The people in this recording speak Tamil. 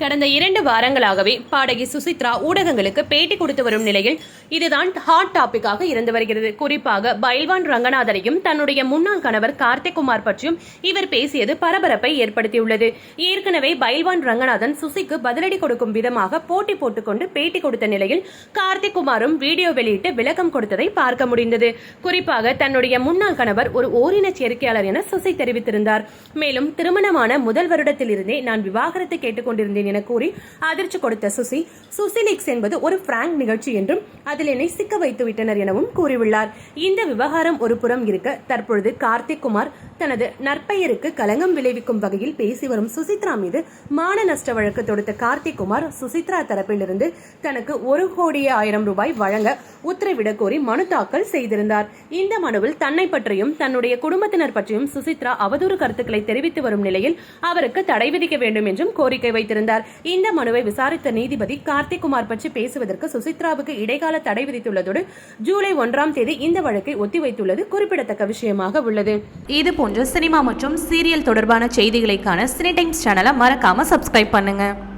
கடந்த இரண்டு வாரங்களாகவே பாடகி சுசித்ரா ஊடகங்களுக்கு பேட்டி கொடுத்து வரும் நிலையில் இதுதான் ஹாட் டாபிக்காக இருந்து வருகிறது. குறிப்பாக பைல்வான் ரங்கநாதனையும் தன்னுடைய முன்னாள் கணவர் கார்த்திக்குமார் பற்றியும் இவர் பேசியது பரபரப்பை ஏற்படுத்தியுள்ளது. ஏற்கனவே பைல்வான் ரங்கநாதன் சுசிக்கு பதிலடி கொடுக்கும் விதமாக போட்டி போட்டுக்கொண்டு பேட்டி கொடுத்த நிலையில் கார்த்திக்குமாரும் வீடியோ வெளியிட்டு விளக்கம் கொடுத்ததை பார்க்க முடிந்தது. குறிப்பாக தன்னுடைய முன்னாள் கணவர் ஒரு ஓரின சேர்க்கையாளர் என சுசி தெரிவித்திருந்தார். மேலும் திருமணமான முதல் வருடத்திலிருந்தே நான் விவாகரத்து கேட்டுக்கொண்டிருந்தேன் என கூறி அதிர்ச்சி கொடுத்த சுசி சுசிலிக்ஸ் என்பது ஒரு பிராங்க் நிகழ்ச்சி என்றும் அதில் என்னை சிக்க வைத்து விட்டனர் எனவும் கூறியுள்ளார். இந்த விவகாரம் ஒரு புறம் இருக்க தற்பொழுது கார்த்திக் குமார் தனது நற்பெயருக்கு கலங்கம் விளைவிக்கும் வகையில் பேசி வரும் சுசித்ரா மீது மான நஷ்ட வழக்கு தொடுத்த கார்த்திக் குமார் சுசித்ரா தரப்பிலிருந்து தனக்கு ஒரு கோடியே ஆயிரம் ரூபாய் வழங்க உத்தரவிட கோரி மனு தாக்கல் செய்திருந்தார். இந்த மனுவில் தன்னை பற்றியும் தன்னுடைய குடும்பத்தினர் பற்றியும் சுசித்ரா அவதூறு கருத்துக்களை தெரிவித்து வரும் நிலையில் அவருக்கு தடை விதிக்க வேண்டும் என்றும் கோரிக்கை வைத்திருந்தார். இந்த மனுவை விசாரித்த நீதிபதி கார்த்திக் குமார் பற்றி பேசுவதற்கு சுசித்ராவுக்கு இடைக்கால தடை விதித்துள்ளதோடு ஜூலை ஒன்றாம் தேதி இந்த வழக்கை ஒத்திவைத்துள்ளது குறிப்பிடத்தக்க விஷயமாக உள்ளது. இது போன்ற சினிமா மற்றும் சீரியல் தொடர்பான செய்திகளைக்கான சினி டைம்ஸ் சேனலை மறக்காம சப்ஸ்கிரைப் பண்ணுங்க.